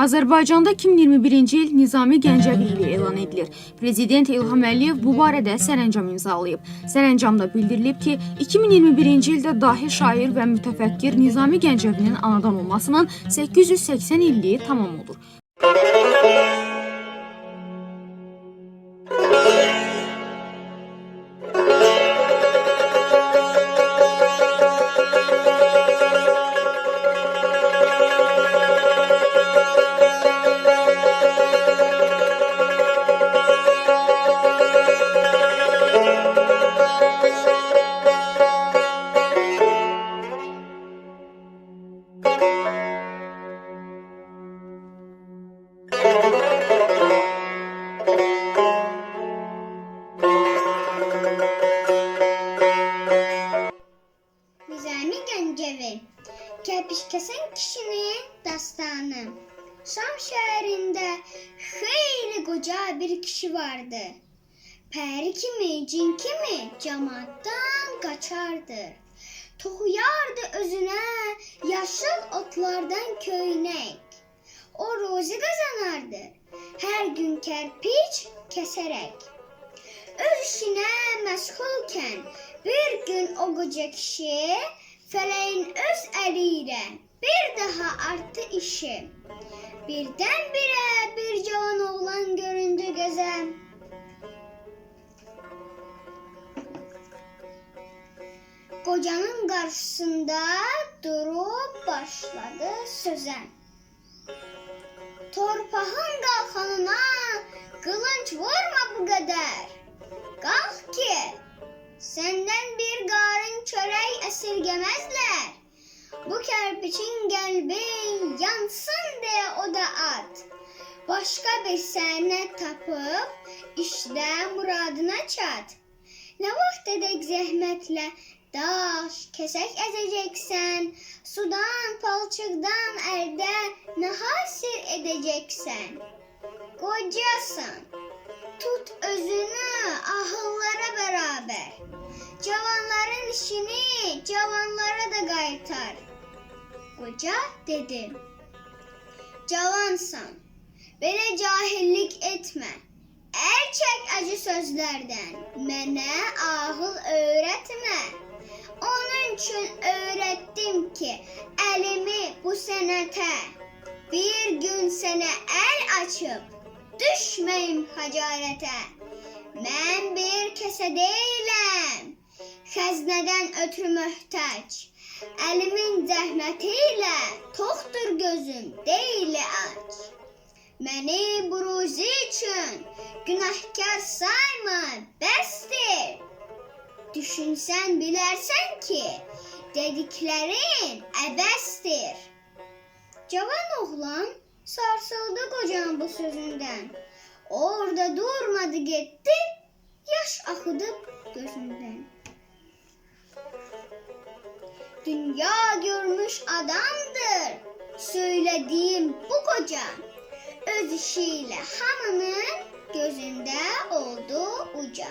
Azərbaycanda 2021-ci il Nizami Gəncəvi ili elan edilir. Prezident İlham Əliyev bu barədə sərəncam imzalayıb. Sərəncamda bildirilib ki, 2021-ci ildə dahi şair və mütəfəkkir Nizami Gəncəvinin anadan olmasının 880 illiyi tamam olur. Kerpiç kesen kişinin dastanı Şam şehrinde hayli koca bir kişi vardı. Peri kimi, cin kimi cemaattan kaçardı. Tohuyardı özüne yaşıl otlardan köynek. O ruzi kazanardı. Her gün kerpiç keserek. Öz işine meşgulken bir gün o koca kişi feleğin öz eliyle bir daha arttı işi. Birdenbire bir cavan oğlan göründü göze. Kocanın karşısında durup başladı söze. Torpağın kalkanına kılınç vurma bu kadar. Kalk ki senden bir garın çörek esirgemezler. Bu kerpiçin gelbi yansın diye o da at. Başka bir sene tapıp işte muradına çat. Ne vakit edek zahmetle daş kesek ezeceksen, sudan palçıktan elde ne hasir edeceksen. Kocasan, tut özünü ahıllara beraber. Cavanların işini cavanlara da gaytar. Koca dedi. Cavansan, bana cahillik etme. El çek acı sözlerden, mene ahıl öğretme. Onun için öğrettim ki elimi bu senete. Bir gün sene el açıp düşmeyim hacarete. Ben bir kese değilim. Hazneden ötürü mühtaç. Elimin zahmetiyle toktur gözüm değil aç. Beni bu ruzi için günahkar sayma bestir. Düşünsen bilersen ki dediklerin ebestir. Cavan oğlan sarsıldı kocanın bu sözünden. Orada durmadı gitti, yaş akıdı gözünden. Dünya görmüş adamdır, söylediğim bu koca. Öz işiyle hamının gözünde oldu uca.